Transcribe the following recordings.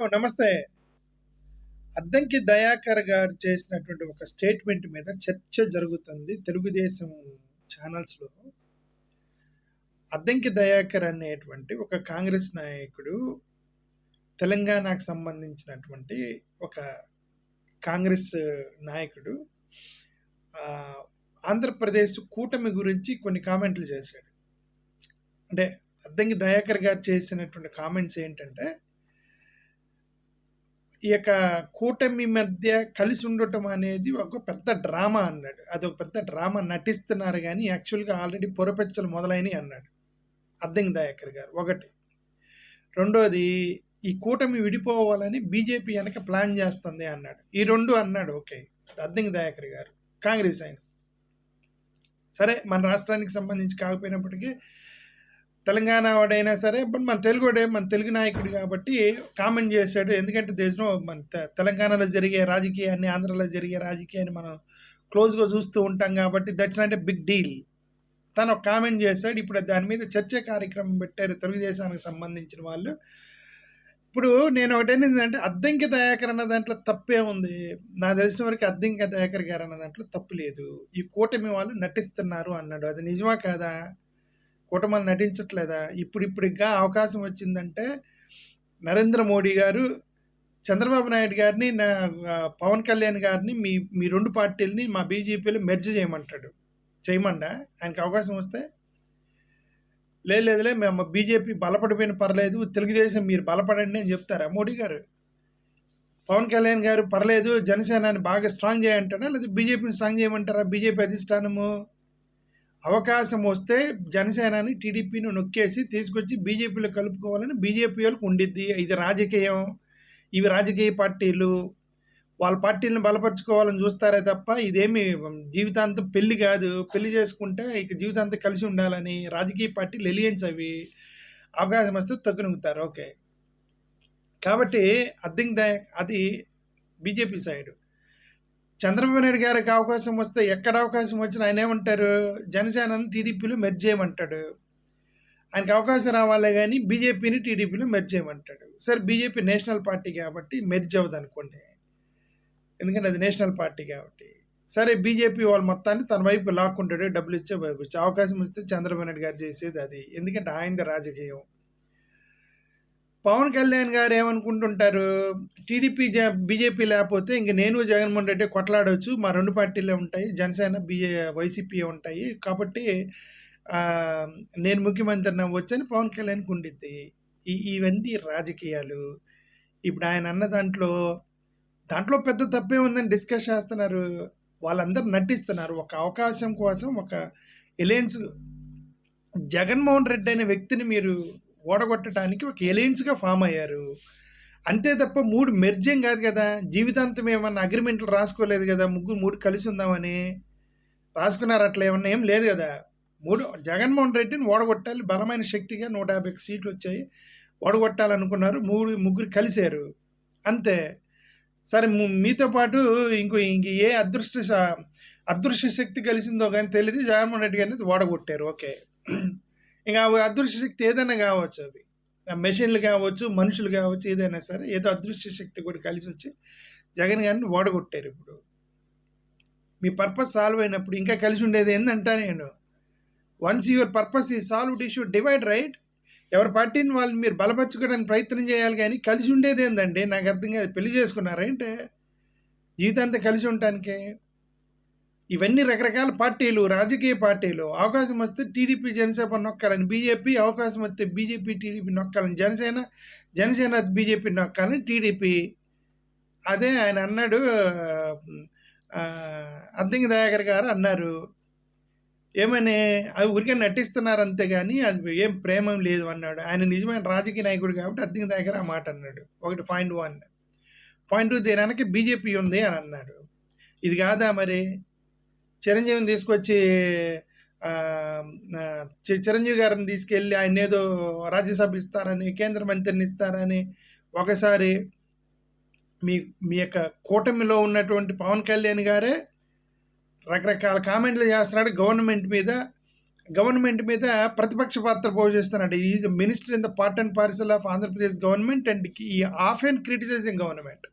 నమస్తే. అద్దంకి దయాకర్ గారు చేసినటువంటి ఒక స్టేట్మెంట్ మీద చర్చ జరుగుతుంది తెలుగుదేశం ఛానల్స్లో. అద్దంకి దయాకర్ అనేటువంటి ఒక కాంగ్రెస్ నాయకుడు తెలంగాణకు సంబంధించినటువంటి ఒక కాంగ్రెస్ నాయకుడు ఆంధ్రప్రదేశ్ కూటమి గురించి కొన్ని కామెంట్లు చేశాడు. అంటే అద్దంకి దయాకర్ గారు చేసినటువంటి కామెంట్స్ ఏంటంటే ఈ యొక్క కూటమి మధ్య కలిసి ఉండటం అనేది ఒక పెద్ద డ్రామా అన్నాడు. అది ఒక పెద్ద డ్రామా నటిస్తున్నారు కానీ యాక్చువల్గా ఆల్రెడీ పొరపెచ్చలు మొదలైనవి అన్నాడు. అద్దెంకి దయాకర్ గారు ఒకటి. రెండోది ఈ కూటమి విడిపోవాలని బీజేపీ వెనక ప్లాన్ చేస్తుంది అన్నాడు. ఈ రెండు అన్నాడు ఓకే. అద్దెంకి దయాకర్ గారు కాంగ్రెస్ ఆయన. సరే మన రాష్ట్రానికి సంబంధించి కాకపోయినప్పటికీ తెలంగాణ వాడైనా సరే బట్ మన తెలుగు మన తెలుగు నాయకుడు కాబట్టి కామెంట్ చేశాడు. ఎందుకంటే దేశంలో మన తె- తెలంగాణలో జరిగే రాజకీయాన్ని ఆంధ్రలో జరిగే రాజకీయాన్ని మనం క్లోజ్గా చూస్తూ ఉంటాం కాబట్టి దట్స్ నాట్ బిగ్ డీల్ తను ఒక కామెంట్ చేశాడు. ఇప్పుడు దాని మీద చర్చ కార్యక్రమం పెట్టారు తెలుగుదేశానికి సంబంధించిన వాళ్ళు. ఇప్పుడు నేను ఒకటేంటంటే అద్దంకి దయాకర్ అన్న దాంట్లో తప్పే ఉంది. నా తెలిసిన వరకు అద్దంకి దయాకర్ గారు అన్న దాంట్లో తప్పు లేదు. ఈ కూటమి వాళ్ళు నటిస్తున్నారు అన్నాడు. అది నిజమా కాదా? కూటమిలు నటించట్లేదా? ఇప్పుడిప్పుడుగా అవకాశం వచ్చిందంటే నరేంద్ర మోడీ గారు చంద్రబాబు నాయుడు గారిని నా పవన్ కళ్యాణ్ గారిని మీ మీ రెండు పార్టీలని మా బీజేపీలో మెర్జ్ చేయమంటాడు. చేయమండా? ఆయనకి అవకాశం వస్తే? లేదులే మేము బీజేపీ బలపడిపోయిన పర్లేదు తెలుగుదేశం మీరు బలపడండి అని చెప్తారా మోడీ గారు? పవన్ కళ్యాణ్ గారు పర్లేదు జనసేనని బాగా స్ట్రాంగ్ చేయంటారా లేదా బీజేపీని స్ట్రాంగ్ చేయమంటారా? బీజేపీ అధిష్టానము? అవకాశం వస్తే జనసేనని టీడీపీని నొక్కేసి తీసుకొచ్చి బీజేపీలో కలుపుకోవాలని బీజేపీ వాళ్ళకి ఉండిద్ది. ఇది రాజకీయం. ఇవి రాజకీయ పార్టీలు. వాళ్ళ పార్టీలను బలపరుచుకోవాలని చూస్తారే తప్ప ఇదేమి జీవితాంతం పెళ్ళి కాదు. పెళ్ళి చేసుకుంటే ఇక జీవితాంతం కలిసి ఉండాలని రాజకీయ పార్టీలు ఎలియన్స్ అవి. అవకాశం వస్తే తొక్కునుగుతారు ఓకే. కాబట్టి అర్థం అది బీజేపీ సైడ్. చంద్రబాబు నాయుడు గారికి అవకాశం వస్తే ఎక్కడ అవకాశం వచ్చినా ఆయన ఏమంటారు? జనసేనని టీడీపీలో మెర్జ్ చేయమంటాడు. ఆయనకి అవకాశం రావాలే కానీ బీజేపీని టీడీపీలో మెర్జ్ చేయమంటాడు. సరే బీజేపీ నేషనల్ పార్టీ కాబట్టి మెర్జ్ అవ్వదు అనుకోండి. ఎందుకంటే అది నేషనల్ పార్టీ కాబట్టి. సరే బీజేపీ వాళ్ళు మొత్తాన్ని తన వైపు లాక్కుంటాడు డబ్బులు ఇచ్చే వైపు. ఇచ్చే అవకాశం ఇస్తే చంద్రబాబు నాయుడు గారు చేసేది అది. ఎందుకంటే ఆయనది రాజకీయం. పవన్ కళ్యాణ్ గారు ఏమనుకుంటుంటారు? టీడీపీ జ బీజేపీ లేకపోతే ఇంక నేను జగన్మోహన్ రెడ్డి కొట్లాడవచ్చు మా రెండు పార్టీలే ఉంటాయి. జనసేన బీజే వైసీపీ ఉంటాయి. కాబట్టి నేను ముఖ్యమంత్రిని వచ్చని పవన్ కళ్యాణ్ ఉండిద్ది. ఈ ఇవన్నీ రాజకీయాలు. ఇప్పుడు ఆయన అన్న దాంట్లో దాంట్లో పెద్ద తప్పే ఉందని డిస్కస్ చేస్తున్నారు. వాళ్ళందరూ నటిస్తున్నారు. ఒక అవకాశం కోసం ఒక ఎలయన్స్ జగన్మోహన్ రెడ్డి అనే వ్యక్తిని మీరు ఓడగొట్టడానికి ఒక ఎలయన్స్గా ఫామ్ అయ్యారు. అంతే తప్ప మూడు మెర్జేం కాదు కదా. జీవితాంతం ఏమన్నా అగ్రిమెంట్లు రాసుకోలేదు కదా. ముగ్గురు మూడు కలిసి ఉందామని. రాసుకున్నారు అట్లా ఏమన్నా ఏం లేదు కదా. మూడు జగన్మోహన్ రెడ్డిని ఓడగొట్టాలి. బలమైన శక్తిగా నూట యాభై సీట్లు వచ్చాయి. ఓడగొట్టాలనుకున్నారు. మూడు ముగ్గురు కలిశారు. అంతే. సరే మీతో పాటు ఇంకో ఇంక ఏ అదృష్ట అదృశ్య అదృష్ట శక్తి కలిసిందో కానీ తెలియదు జగన్మోహన్ రెడ్డి గారిని ఓడగొట్టారు. ఓకే. ఇంకా అదృశ్య అదృష్ట శక్తి ఏదైనా కావచ్చు అవి. మెషిన్లు కావచ్చు మనుషులు కావచ్చు ఏదైనా సరే ఏదో అదృష్ట శక్తి కూడా కలిసి వచ్చి జగన్ గారిని ఓడగొట్టారు ఇప్పుడు. మీ పర్పస్ సాల్వ్ అయినప్పుడు ఇంకా కలిసి ఉండేది ఏందంటా నేను వన్స్ యువర్ పర్పస్ ఈ సాల్వ్డ్ ఇష్యూ డివైడ్ రైట్ ఎవరి పార్టీని వాళ్ళు మీరు బలపరచుకోవడానికి ప్రయత్నం చేయాలి కానీ కలిసి ఉండేది ఏందండి? నాకు అర్థం కాదు. పెళ్ళి చేసుకున్నారేంటే జీవితాంతా కలిసి ఉండటానికే? ఇవన్నీ రకరకాల పార్టీలు రాజకీయ పార్టీలు. అవకాశం వస్తే టీడీపీ జనసేన నొక్కాలని బీజేపీ అవకాశం వస్తే బీజేపీ టీడీపీ నొక్కాలని జనసేన జనసేన బీజేపీ నొక్కాలని టీడీపీ. అదే ఆయన అన్నాడు ఆ, అద్దంకి దయాకర్ గారు అన్నారు. ఏమని? అవి ఊరికే నటిస్తున్నారు అంతే కానీ అది ఏం ప్రేమం లేదు అన్నాడు. ఆయన నిజమైన రాజకీయ నాయకుడు కాబట్టి అద్దెకి దగ్గర ఆ మాట అన్నాడు. ఒకటి పాయింట్ వన్. పాయింట్ టూ దీని బీజేపీ ఉంది అని అన్నాడు. ఇది కాదా మరి? చిరంజీవిని తీసుకొచ్చి చిరంజీవి గారిని తీసుకెళ్ళి ఆయన ఏదో రాజ్యసభ ఇస్తారని కేంద్ర మంత్రిని ఇస్తారని ఒకసారి మీ మీ యొక్క కూటమిలో ఉన్నటువంటి పవన్ కళ్యాణ్ గారే రకరకాల కామెంట్లు చేస్తున్నాడు గవర్నమెంట్ మీద. గవర్నమెంట్ మీద ప్రతిపక్ష పాత్ర పోషిస్తున్నాడు. Is minister in the part and parcel of Andhra Pradesh government and ఈ off and criticising government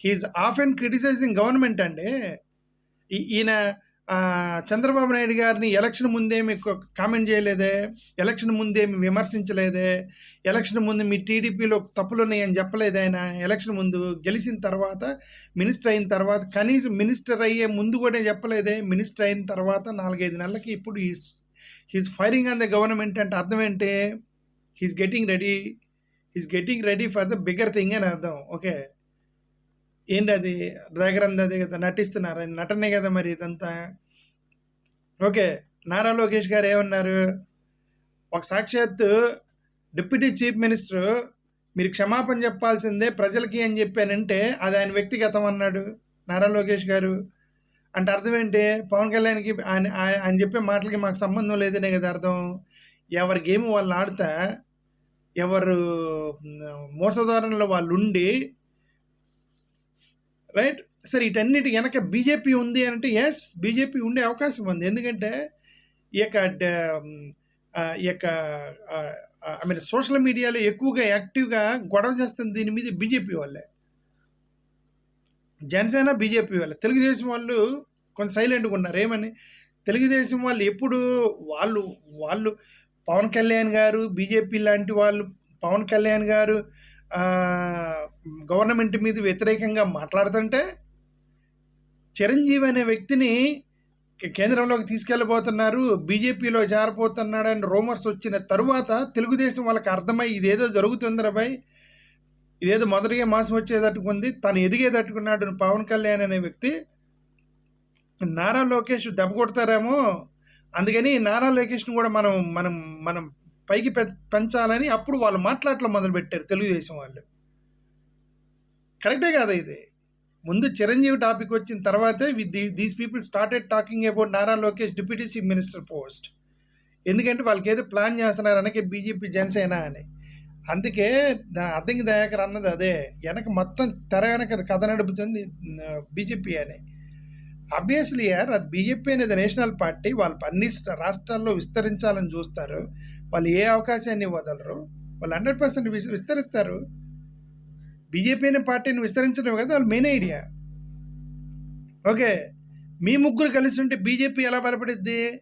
he's off and criticising government అండి ఈయన చంద్రబాబు నాయుడు గారిని ఎలక్షన్ ముందేమి కామెంట్ చేయలేదే? ఎలక్షన్ ముందేమి విమర్శించలేదే? ఎలక్షన్ ముందు మీ టీడీపీలో తప్పులు ఉన్నాయని చెప్పలేదు ఆయన? ఎలక్షన్ ముందు గెలిచిన తర్వాత మినిస్టర్ అయిన తర్వాత కనీసం మినిస్టర్ అయ్యే ముందు కూడా చెప్పలేదే? మినిస్టర్ అయిన తర్వాత నాలుగైదు నెలలకి ఇప్పుడు is he's firing on the government అంటే అర్థం ఏంటి? He's getting ready he's getting ready for the bigger thing అని అర్థం. ఓకే. ఏంటి అది దగ్గర అదే కదా నటిస్తున్నారు? నటనే కదా మరి ఇదంతా. ఓకే నారా లోకేష్ గారు ఏమన్నారు? ఒక సాక్షాత్తు డిప్యూటీ చీఫ్ మినిస్టర్ మీరు క్షమాపణ చెప్పాల్సిందే ప్రజలకి అని చెప్పానంటే అది ఆయన వ్యక్తిగతం అన్నాడు నారా లోకేష్ గారు. అంటే అర్థం ఏంటి? పవన్ కళ్యాణ్కి ఆయన ఆయన ఆయన చెప్పే మాటలకి మాకు సంబంధం లేదనే కదా అర్థం. ఎవరి గేమ్ వాళ్ళు ఆడతా ఎవరు మోసధోరణలో వాళ్ళు ఉండి రైట్ సరే వీటన్నిటి వెనక బీజేపీ ఉంది అంటే ఎస్ బీజేపీ ఉండే అవకాశం ఉంది. ఎందుకంటే ఈ యొక్క ఈ యొక్క ఐ మీన్ సోషల్ మీడియాలో ఎక్కువగా యాక్టివ్గా గొడవ చేస్తుంది దీని మీద బీజేపీ వాళ్ళే. జనసేన బీజేపీ వాళ్ళే. తెలుగుదేశం వాళ్ళు కొంత సైలెంట్గా ఉన్నారు. ఏమని? తెలుగుదేశం వాళ్ళు ఎప్పుడు వాళ్ళు వాళ్ళు పవన్ కళ్యాణ్ గారు బీజేపీ లాంటి వాళ్ళు పవన్ కళ్యాణ్ గారు గవర్నమెంట్ మీద వ్యతిరేకంగా మాట్లాడుతుంటే చిరంజీవి అనే వ్యక్తిని కేంద్రంలోకి తీసుకెళ్ళబోతున్నారు బీజేపీలో జారిపోతున్నాడని రూమర్స్ వచ్చిన తరువాత తెలుగుదేశం వాళ్ళకి అర్థమై ఇదేదో జరుగుతుంది బాయ్ ఇదేదో మొదటిగా మాసం వచ్చేదట్టుకుంది తను ఎదిగేదట్టుకున్నాడు పవన్ కళ్యాణ్ అనే వ్యక్తి. నారా లోకేష్ దెబ్బ కొడతారేమో అందుకని నారా లోకేష్ని కూడా మనం మనం మనం పైకి పె- పెంచాలని అప్పుడు వాళ్ళు మాట్లాడటం మొదలుపెట్టారు తెలుగుదేశం వాళ్ళు. కరెక్టే కాదు ఇది? ముందు చిరంజీవి టాపిక్ వచ్చిన తర్వాతే these people started talking about Nara Lokesh deputy chief minister post. ఎందుకంటే వాళ్ళకి ఏదో ప్లాన్ చేస్తున్నారు అనకే బీజేపీ జనసేన అని. అందుకే దా- అద్దంకి దయాకర్ అన్నది అదే వెనక మొత్తం తెర వెనక కథ నడుపుతుంది బీజేపీ అని. అబ్వియస్లీ యార్ అది బీజేపీ అనేది నేషనల్ పార్టీ. వాళ్ళు అన్ని రాష్ట్రాల్లో విస్తరించాలని చూస్తారు. వాళ్ళు ఏ అవకాశాన్ని వదలరు వాళ్ళు హండ్రెడ్ పర్సెంట్ విస్తరిస్తారు. బీజేపీ అనే పార్టీని విస్తరించడం కదా వాళ్ళ మెయిన్ ఐడియా. ఓకే మీ ముగ్గురు కలిసి ఉంటే బీజేపీ ఎలా బలపడిద్ది?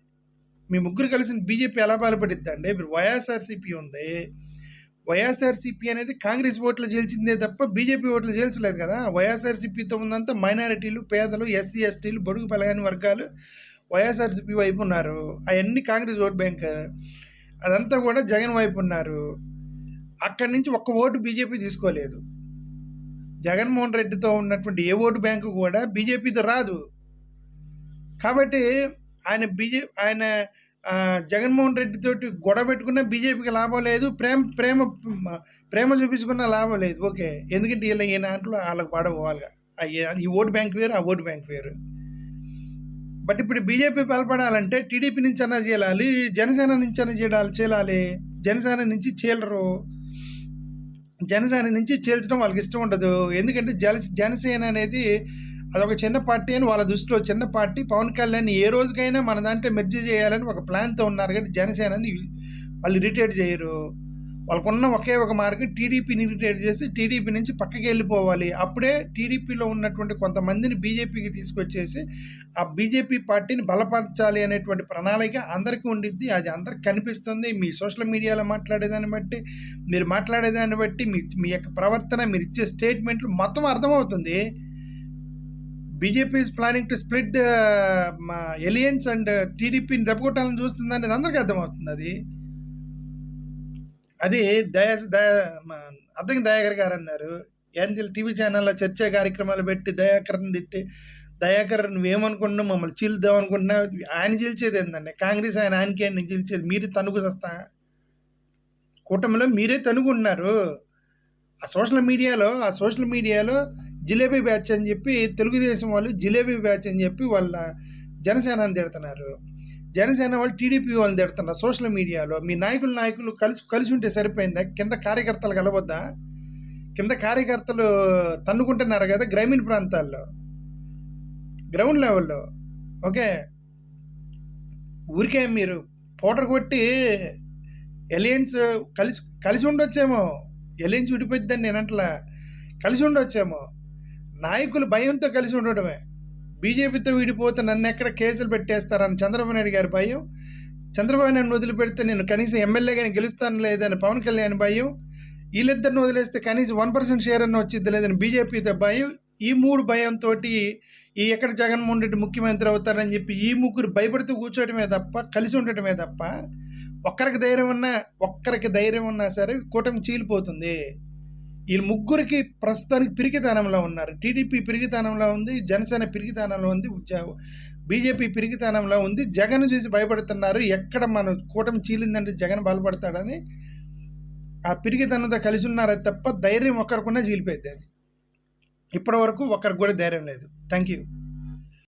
మీ ముగ్గురు కలిసి బీజేపీ ఎలా బలపడిద్ది అంటే ఇప్పుడు వైఎస్ఆర్సీపీ ఉంది. వైఎస్ఆర్సీపీ అనేది కాంగ్రెస్ ఓట్లు గెలిచిందే తప్ప బీజేపీ ఓట్లు గెలిచలేదు కదా. వైఎస్ఆర్సీపీతో ఉందంతా మైనారిటీలు పేదలు ఎస్సీ ఎస్టీలు బడుగు పలగాని వర్గాలు వైఎస్ఆర్సీపీ వైపు ఉన్నారు. అవన్నీ కాంగ్రెస్ ఓట్ బ్యాంక్. అదంతా కూడా జగన్ వైపు ఉన్నారు. అక్కడి నుంచి ఒక్క ఓటు బీజేపీ తీసుకోలేదు. జగన్మోహన్ రెడ్డితో ఉన్నటువంటి ఏ ఓటు బ్యాంకు కూడా బీజేపీతో రాదు. కాబట్టి ఆయన బీజే ఆయన జగన్మోహన్ రెడ్డి తోటి గొడవ పెట్టుకున్న బీజేపీకి లాభం లేదు ప్రేమ ప్రేమ ప్రేమ చూపించుకున్న లాభం లేదు. ఓకే. ఎందుకంటే వీళ్ళ ఈ దాంట్లో వాళ్ళకి పాడపోవాలిగా ఈ ఓటు బ్యాంక్ వేరు ఆ ఓటు బ్యాంక్ వేరు. బట్ ఇప్పుడు బీజేపీ బలపడాలంటే టీడీపీ నుంచి అన్నా చేయాలి జనసేన నుంచి అన్నా చేయాలి చేయాలి జనసేన నుంచి చీలరు. జనసేన నుంచి చీల్చడం వాళ్ళకి ఇష్టం ఉండదు. ఎందుకంటే జన జనసేన అనేది అదొక చిన్న పార్టీ అని వాళ్ళ దృష్టిలో చిన్న పార్టీ. పవన్ కళ్యాణ్ ఏ రోజుకైనా మన దాంట్లో మెర్జీ చేయాలని ఒక ప్లాన్తో ఉన్నారు కానీ జనసేనని వాళ్ళు ఇరిటేట్ చేయరు. వాళ్ళకున్న ఒకే ఒక మార్గం టీడీపీని ఇరిటేట్ చేసి టీడీపీ నుంచి పక్కకి వెళ్ళిపోవాలి. అప్పుడే టీడీపీలో ఉన్నటువంటి కొంతమందిని బీజేపీకి తీసుకొచ్చేసి ఆ బీజేపీ పార్టీని బలపరచాలి అనేటువంటి ప్రణాళిక అందరికీ ఉండిద్ది. అది అందరికి కనిపిస్తుంది. మీ సోషల్ మీడియాలో మాట్లాడేదాన్ని బట్టి మీరు మాట్లాడేదాన్ని బట్టి మీ మీ యొక్క ప్రవర్తన మీరు ఇచ్చే స్టేట్మెంట్లు మొత్తం అర్థమవుతుంది. BJP is planning to split alliance and టీడీపీని దెబ్బకొట్టాలని చూస్తుంది అనేది అందరికీ అర్థమవుతుంది అది. అది దయా దయా అర్థం దయాకర్ గారు అన్నారు. ఏంజల్ టీవీ ఛానల్లో చర్చా కార్యక్రమాలు పెట్టి దయాకర్ని తిట్టి దయాకర్ నువ్వేమనుకుంటున్నావు? మమ్మల్ని చీల్దాం అనుకుంటున్నావు? ఆయన చీల్చేది ఏంటండి కాంగ్రెస్ ఆయన ఆయనకి ఆయన చీల్చేది. మీరు తనుగు వస్తా కూటమిలో మీరే తనుగున్నారు ఆ సోషల్ మీడియాలో ఆ సోషల్ మీడియాలో జిలేబీ బ్యాచ్ అని చెప్పి తెలుగుదేశం వాళ్ళు జిలేబీ బ్యాచ్ అని చెప్పి వాళ్ళ జనసేనని తిడుతున్నారు జనసేన వాళ్ళు టీడీపీ వాళ్ళు తిడుతున్నారు సోషల్ మీడియాలో. మీ నాయకులు నాయకులు కలిసి కలిసి ఉంటే సరిపోయిందా? కింద కార్యకర్తలు కలవద్దా? కింద కార్యకర్తలు తన్నుకుంటున్నారు కదా గ్రామీణ ప్రాంతాల్లో? గ్రౌండ్ లెవెల్లో. ఓకే? ఊరికే మీరు పోటర్ కొట్టి ఎలియన్స్ కలిసి కలిసి ఉండొచ్చేమో. ఎలియన్స్ విడిపోద్దని నేను అంటలా. కలిసి ఉండొచ్చేమో. నాయకులు భయంతో కలిసి ఉండటమే. బీజేపీతో విడిపోతే నన్ను ఎక్కడ కేసులు పెట్టేస్తారని చంద్రబాబు నాయుడు గారి భయం. చంద్రబాబు నాయుడు వదిలిపెడితే నేను కనీసం ఎమ్మెల్యేగాని గెలుస్తాను లేదని పవన్ కళ్యాణ్ భయం. వీళ్ళిద్దరిని వదిలేస్తే కనీసం వన్ పర్సెంట్ షేర్ అన్న వచ్చింది లేదని బీజేపీతో భయం. ఈ మూడు భయంతో ఈ ఎక్కడ జగన్మోహన్ రెడ్డి ముఖ్యమంత్రి అవుతారని చెప్పి ఈ ముగ్గురు భయపడుతూ కూర్చోవటమే తప్ప కలిసి ఉండటమే తప్ప ఒక్కరికి ధైర్యం ఉన్నా ఒక్కరికి ధైర్యం ఉన్నా సరే కూటమి చీలిపోతుంది. వీళ్ళు ముగ్గురికి ప్రస్తుతానికి పిరికితనంలో ఉన్నారు. టీడీపీ పిరికితనంలో ఉంది జనసేన పిరికితనంలో ఉంది బీజేపీ పిరికితనంలో ఉంది. జగన్ చూసి భయపడుతున్నారు. ఎక్కడ మన కూటమి చీలిందంటే జగన్ బలపడతాడని ఆ పిరికితనంతో కలిసి ఉన్నారే తప్ప ధైర్యం ఒకరికున్నా చీలిపోయింది అది. ఇప్పటి వరకు ఒక్కరికి కూడా ధైర్యం లేదు. Thank you